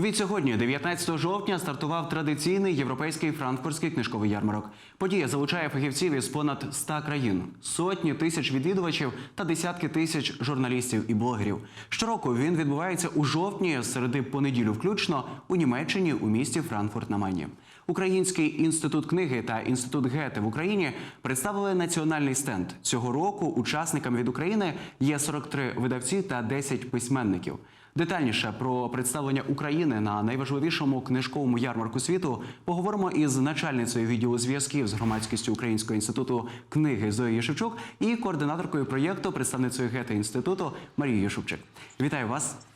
Від сьогодні, 19 жовтня, стартував традиційний європейський франкфуртський книжковий ярмарок. Подія залучає фахівців із понад 100 країн, сотні тисяч відвідувачів та десятки тисяч журналістів і блогерів. Щороку він відбувається у жовтні, середи понеділю, включно у Німеччині у місті Франкфурт на Майні. Український інститут книги та інститут Гете в Україні представили національний стенд. Цього року учасниками від України є 43 видавці та 10 письменників. Детальніше про представлення України на найважливішому книжковому ярмарку світу поговоримо із начальницею відділу зв'язків з громадськістю Українського інституту книги Зоєю Шевчук і координаторкою проєкту, представницею Гете інституту Марією Шубчик. Вітаю вас!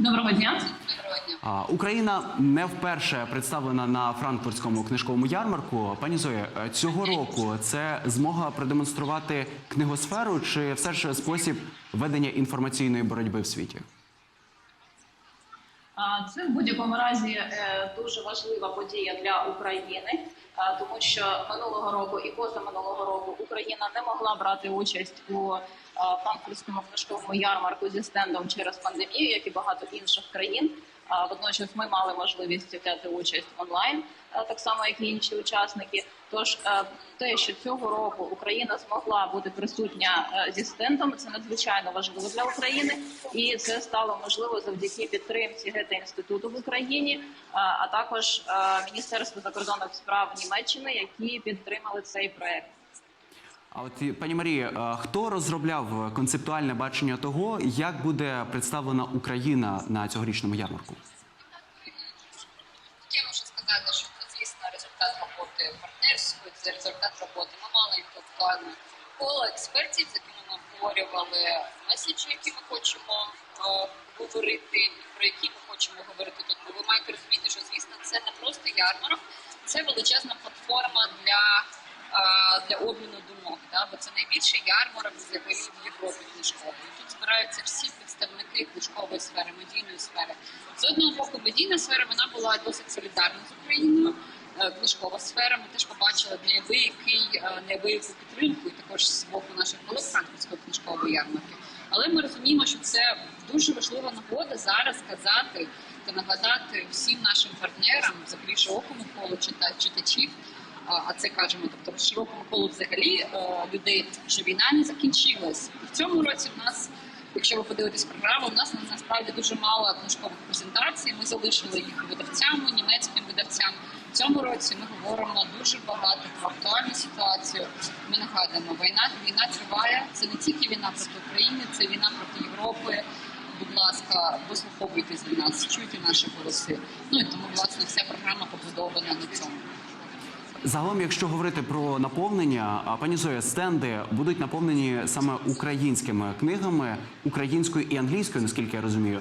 Доброго дня. Україна не вперше представлена на франкфуртському книжковому ярмарку. Пані Зоя, е, цього року це змога продемонструвати книгосферу чи все ж спосіб ведення інформаційної боротьби в світі? Це в будь-якому разі е, дуже важлива подія для України, тому що минулого року і позаминулого року Україна не могла брати участь у франкфуртському книжковому ярмарку зі стендом через пандемію, як і багато інших країн. Водночас ми мали можливість взяти участь онлайн, так само як і інші учасники. Тож е, те, що цього року Україна змогла бути присутня е, зі стендом, це надзвичайно важливо для України, і це стало можливо завдяки підтримці гета інституту в Україні, а, також е, Міністерства закордонних справ Німеччини, які підтримали цей проект. А от пані Марія, е, хто розробляв концептуальне бачення того, як буде представлена Україна на цьогорічному ярмарку? Я можу сказати, що це, звісно, результат роботи партнерської, це результат роботи. Ми мали інтелектуальне коло експертів, з якими ми обговорювали меседжі, які ми хочемо е, говорити, про які ми хочемо говорити тут. Ви маєте розуміти, що звісно це не просто ярмарок, це величезна платформа для, е, для обміну думок. Да? Бо це найбільший ярмарок взагалі в Європі книжковий. Тут збираються всі представники книжкової сфери, медійної сфери. З одного боку, медійна сфера вона була досить солідарна з Україною. Е, Книжкова сфера. Ми теж побачили неабиякий, е, неабияку підтримку, і також з боку наших колег Франківської книжкової ярмарки. Але ми розуміємо, що це дуже важлива нагода зараз сказати та нагадати всім нашим партнерам, взагалі широкому колу чита- читачів. А це кажемо, тобто широкому колу взагалі е, людей, що війна не закінчилась. І в цьому році в нас Якщо ви подивитесь програму, у нас насправді дуже мало книжкових презентацій. Ми залишили їх видавцями, німецьким видавцям. В цьому році ми говоримо дуже багато про актуальну ситуацію. Ми нагадуємо, війна війна триває. Це не тільки війна проти України, це війна проти Європи. Будь ласка, дослуховуйтесь до нас, чуйте наші голоси. Ну і тому власне вся програма побудована на цьому. Загалом, якщо говорити про наповнення, пані Зоя, стенди будуть наповнені саме українськими книгами, українською і англійською, наскільки я розумію.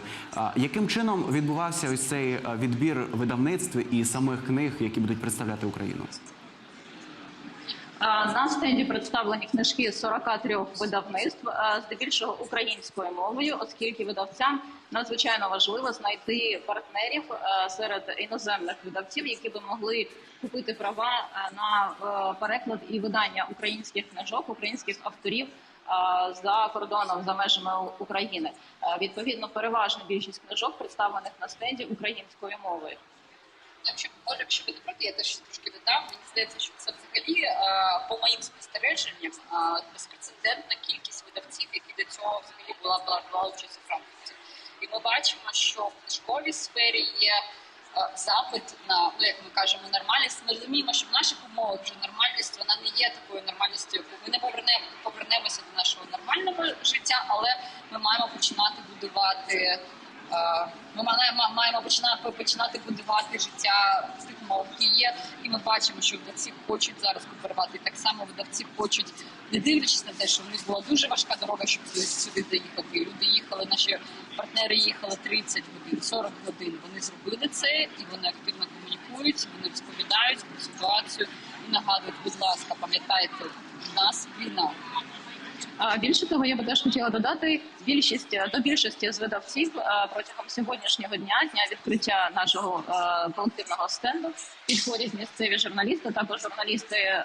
Яким чином відбувався ось цей відбір видавництв і самих книг, які будуть представляти Україну? На стенді представлені книжки з 43 видавництв, здебільшого українською мовою, оскільки видавцям надзвичайно важливо знайти партнерів серед іноземних видавців, які би могли купити права на переклад і видання українських книжок, українських авторів за кордоном за межами України. Відповідно, переважна більшість книжок представлених на стенді українською мовою. Якщо може, якщо ви проти, я теж трошки додам. Мені здається, що це взагалі по моїм спостереженням безпрецедентна кількість видавців, які до цього взагалі була була, участь у Франкфурті. І ми бачимо, що в книжковій сфері є запит на ну як ми кажемо, нормальність. Ми розуміємо, що в наших умовах вже нормальність вона не є такою нормальністю, яку ми не повернемо повернемося до нашого нормального життя, але ми маємо починати будувати. Е, Ми маємо, починати починати будувати життя умовах, які є, і ми бачимо, що видавці хочуть зараз кооперувати. Так само видавці хочуть, не дивлячись на те, що в них була дуже важка дорога, щоб сюди доїхати. Люди їхали, наші партнери їхали 30 годин, 40 годин. Вони зробили це і вони активно комунікують. Вони розповідають про ситуацію і нагадують, будь ласка, пам'ятайте, в нас війна. Більше того, я би теж хотіла додати більшість до більшості з видавців протягом сьогоднішнього дня, дня відкриття нашого колективного стенду, підходять місцеві журналісти, також журналісти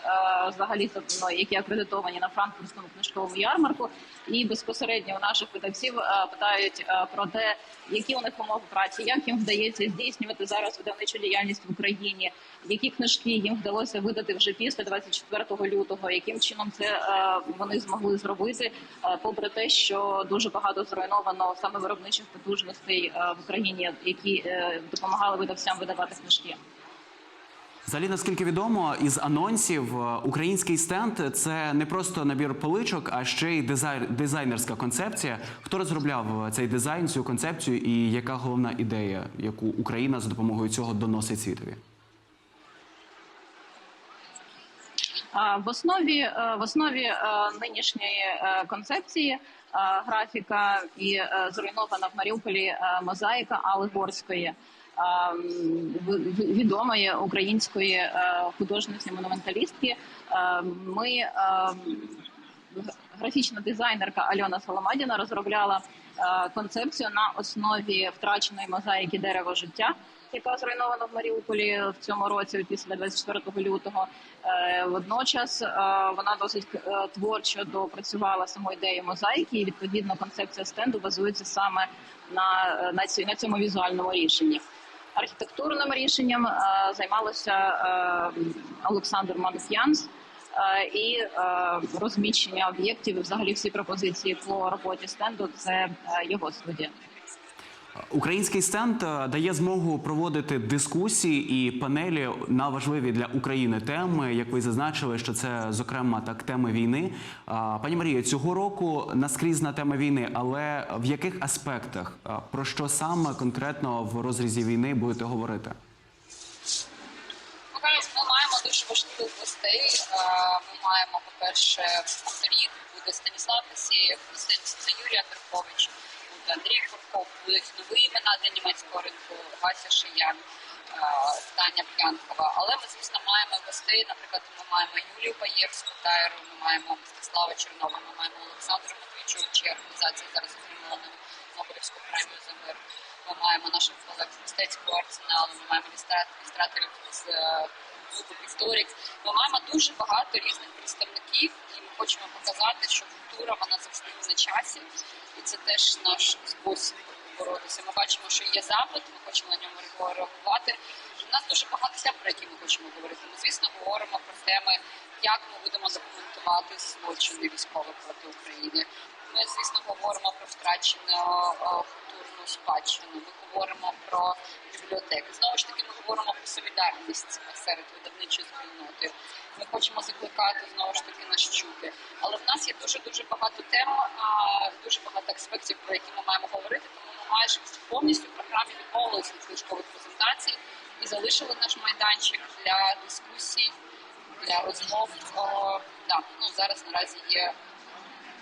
взагалі ну, які акредитовані на франкфуртському книжковому ярмарку, і безпосередньо у наших видавців питають про те, які у них умови праці, як їм вдається здійснювати зараз видавничу діяльність в Україні, які книжки їм вдалося видати вже після 24 лютого, яким чином це е, вони змогли зробити, е, попри те, що дуже багато зруйновано саме виробничих потужностей е, в Україні, які е, допомагали видавцям видавати книжки. Взагалі, наскільки відомо, із анонсів український стенд це не просто набір поличок, а ще й дизайн, дизайнерська концепція. Хто розробляв цей дизайн, цю концепцію, і яка головна ідея, яку Україна за допомогою цього доносить світові? А, В основі е, в основі е, нинішньої е, концепції графіка і зруйнована в Маріуполі мозаїка Алли Горської, м, в- в- відомої української художниці-монументалістки. Е, Ми графічна дизайнерка Альона Соломадіна розробляла концепцію на основі втраченої мозаїки дерево життя, яка зруйнована в Маріуполі в цьому році після 24 лютого. Е, Водночас е, вона досить е, творчо допрацювала саму ідею мозаїки, і відповідно концепція стенду базується саме на, на, ці- на цьому візуальному рішенні. Архітектурним рішенням займалося Олександр Манук'янс. Е, І розміщення об'єктів, і взагалі всі пропозиції по роботі стенду це його студія. Український стенд е, дає змогу проводити дискусії і панелі на важливі для України теми. Як ви зазначили, що це зокрема так теми війни. Пані Марія, цього року наскрізна тема війни, але в яких аспектах про що саме конкретно в розрізі війни будете говорити? Ми маємо дуже важливих гостей. Е, Ми маємо, по-перше, авторів, буде Станіслав Касєєв, Юрій Андрухович, буде Андрій Курков, будуть нові імена для німецького ринку, Вася Шиян, е, Таня П'янкова. Але ми, звісно, маємо гостей, наприклад, ми маємо Юлію Паєвську, Тайру, ми маємо Мстислава Чернова, ми маємо Олександру Матвійчук, чия організація зараз отримала Нобелівську премію за мир. Ми маємо наших колег з мистецького арсеналу, ми маємо ілюстраторів з е, клубу Ми маємо дуже багато різних представників, і ми хочемо показати, що культура вона завжди на часі, і це теж наш спосіб боротися. Ми бачимо, що є запит, ми хочемо на ньому реагувати. У нас дуже багато тем, про які ми хочемо говорити. Ми, звісно, говоримо про теми, як ми будемо документувати злочини військових проти України. Ми, звісно, говоримо про втрачену е, культурну спадщину. Ми говоримо про бібліотеки. Знову ж таки, ми говоримо про солідарність серед видавничої спільноти. Ми хочемо закликати знову ж таки нас чути. Але в нас є дуже дуже багато тем, дуже багато аспектів, про які ми маємо говорити. Тому ми майже повністю в програмі відмовилися від книжкових презентацій і залишили наш майданчик для дискусій, для розмов. О, да, ну зараз наразі є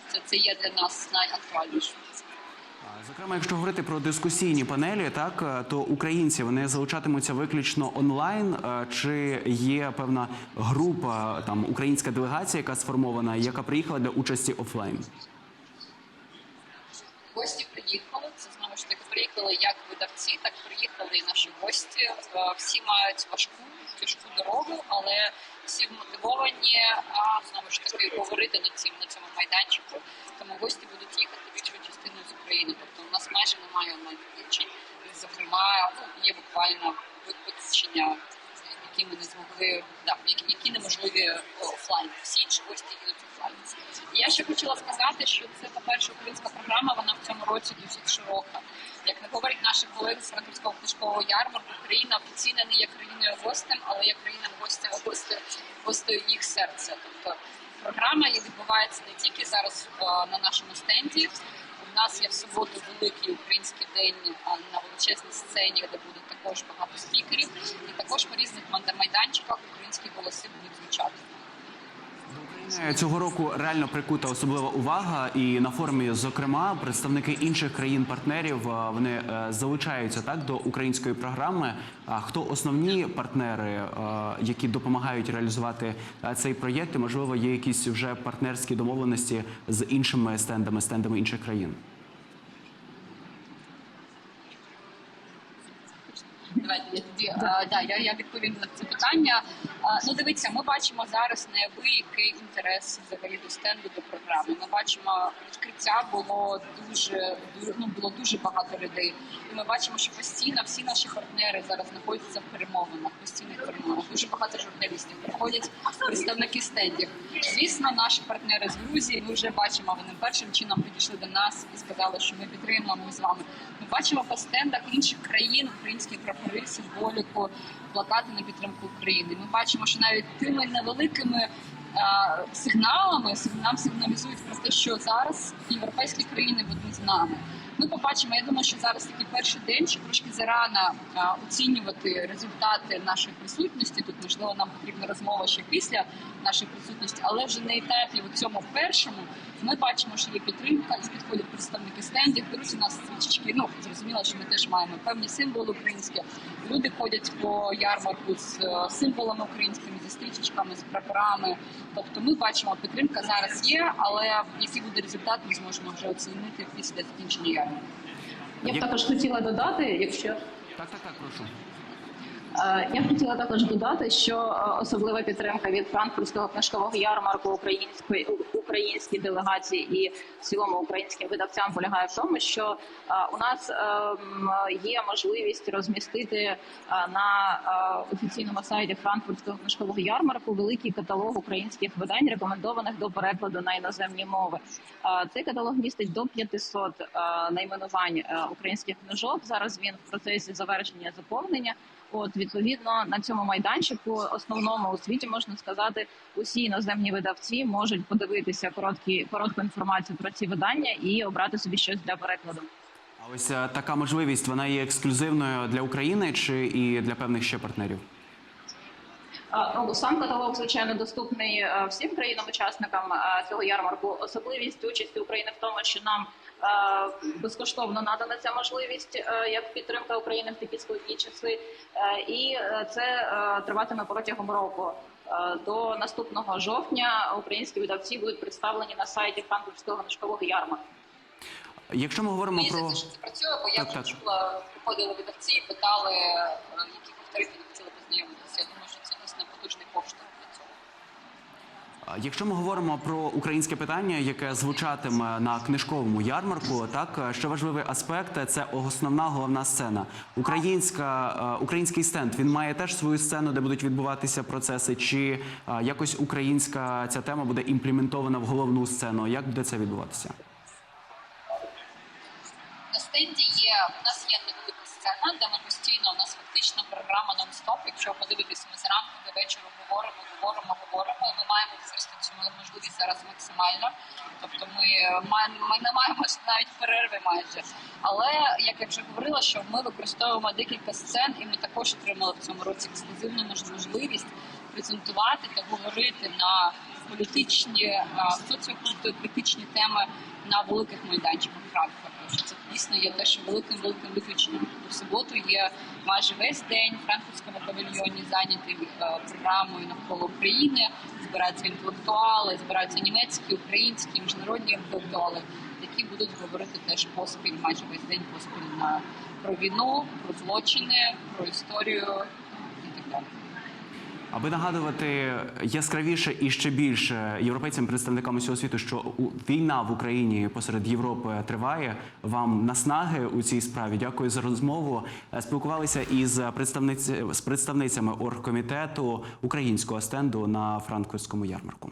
це, це є для нас найактуальніше. Зокрема, якщо говорити про дискусійні панелі, так е, то українці вони залучатимуться виключно онлайн, е, чи є певна група там українська делегація, яка сформована, яка приїхала для участі офлайн? Гості приїхали. Це знову ж таки приїхали як видавці, так приїхали і наші гості. Е, Всі мають важку, тяжку дорогу, але всі вмотивовані а знову ж таки говорити на цим на цьому майданчику. Тому гості будуть їхати більшою частиною з України. Тобто у нас майже немає онлайн включень. Зокрема, ну, є буквально виключення, які ми не змогли, да, які, неможливі офлайн. Всі інші гості їдуть офлайн. Я ще хотіла сказати, що це, по-перше, українська програма, вона в цьому році досить широка. Як не говорять наші колеги з Франківського книжкового ярмарку, Україна офіційно не є країною гостем, але є країною гостем гостею, їх серця. Тобто програма відбувається не тільки зараз на нашому стенді. У нас є в суботу великий український день на величезній сцені, де буде також багато спікерів, і також по різних майданчиках українські голоси будуть звучати. Е, Цього року реально прикута особлива увага, і на форумі, зокрема, представники інших країн-партнерів е, вони е, залучаються так до української програми. А хто основні партнери, які допомагають реалізувати цей проєкт? І, можливо, є якісь вже партнерські домовленості з іншими стендами, стендами інших країн? Я да, я, я відповім на це питання. А, ну дивіться, ми бачимо зараз неабиякий інтерес взагалі до стенду до програми. Ми бачимо відкриття було дуже ну було дуже багато людей. І ми бачимо, що постійно всі наші партнери зараз знаходяться в перемовинах, постійних перемовинах. Дуже багато журналістів приходять представники стендів. Звісно, наші партнери з Грузії. Ми вже бачимо. Вони першим чином підійшли до нас і сказали, що ми підтримуємо з вами. Ми бачимо по стендах інших країн українські прапори, символіку, плакати на підтримку України. Ми бачимо, що навіть тими невеликими а, сигналами нам сигналізують про те, що зараз європейські країни будуть з нами. Ми побачимо. Я думаю, що зараз такий перший день, що трошки зарано оцінювати результати нашої присутності. Тут можливо нам потрібна розмова ще після нашої присутності, але вже на етапі у цьому першому ми бачимо, що є підтримка, і підходять представники стендів, беруть у нас свічечки. Ну зрозуміло, що ми теж маємо певні символи українські. Люди ходять по ярмарку з е, символами українськими, зі стрічечками, з прапорами. Тобто, ми бачимо, підтримка зараз є, але який буде результат, ми зможемо вже оцінити після закінчення ярмарку. Я б також хотіла додати, якщо Так, так, так, прошу. Е, Я б хотіла також додати, що е, особлива підтримка від франкфуртського книжкового ярмарку української українській делегації і в цілому українським видавцям полягає в тому, що е, у нас ем, є можливість розмістити на офіційному сайті франкфуртського книжкового ярмарку великий каталог українських видань, рекомендованих до перекладу на іноземні мови. Цей каталог містить до 500 е, найменувань українських книжок. Зараз він в процесі завершення заповнення. От відповідно на цьому майданчику, основному у світі можна сказати, усі іноземні видавці можуть подивитися короткі коротку інформацію про ці видання і обрати собі щось для перекладу. А ось е, така можливість вона є ексклюзивною для України чи і для певних ще партнерів? Ну, сам каталог, звичайно, доступний е, всім країнам-учасникам цього ярмарку. Особливість участі України в тому, що нам безкоштовно надана ця можливість е, як підтримка України в такі складні часи, Е, і е, це е, триватиме протягом року. Е, До наступного жовтня українські видавці будуть представлені на сайті франкфуртського книжкового ярмарку. Якщо ми говоримо Мені про здається, що це працює, бо я Так, вже чула, приходили видавці і питали, е, які повтори хотіли познайомитися. Я думаю, що це дійсно потужний поштовх для цього. А Якщо ми говоримо про українське питання, яке звучатиме на книжковому ярмарку, так е, що важливий аспект це основна головна сцена. Українська е, український стенд він має теж свою сцену, де будуть відбуватися процеси, чи е, якось українська ця тема буде імплементована в головну сцену. Як буде це відбуватися? На стенді є у нас є сцена, де ми постійно у нас фактично програма нон-стоп. Якщо подивитися, ми зранку до вечора говоримо, говоримо, говоримо. Ми маємо цю можливість зараз максимально. Тобто, ми ми не маємо навіть перерви майже. Але як я вже говорила, що ми використовуємо декілька сцен, і ми також отримали в цьому році ексклюзивну можливість презентувати та говорити на політичні а, соціополітичні теми на великих майданчиках Франкфурта. Що це дійсно є теж великим великим виключенням. В суботу є майже весь день в франкфуртському павільйоні зайнятий е, програмою навколо України. Збираються інтелектуали, збираються німецькі, українські, міжнародні інтелектуали, які будуть говорити теж поспіль, майже весь день поспіль на про війну, про злочини, про історію і так далі. Аби нагадувати яскравіше і ще більше європейцям, представникам усього світу, що війна в Україні посеред Європи триває. Вам наснаги у цій справі. Дякую за розмову. Е, Спілкувалися із представниць з представницями оргкомітету українського стенду на франкфуртському ярмарку.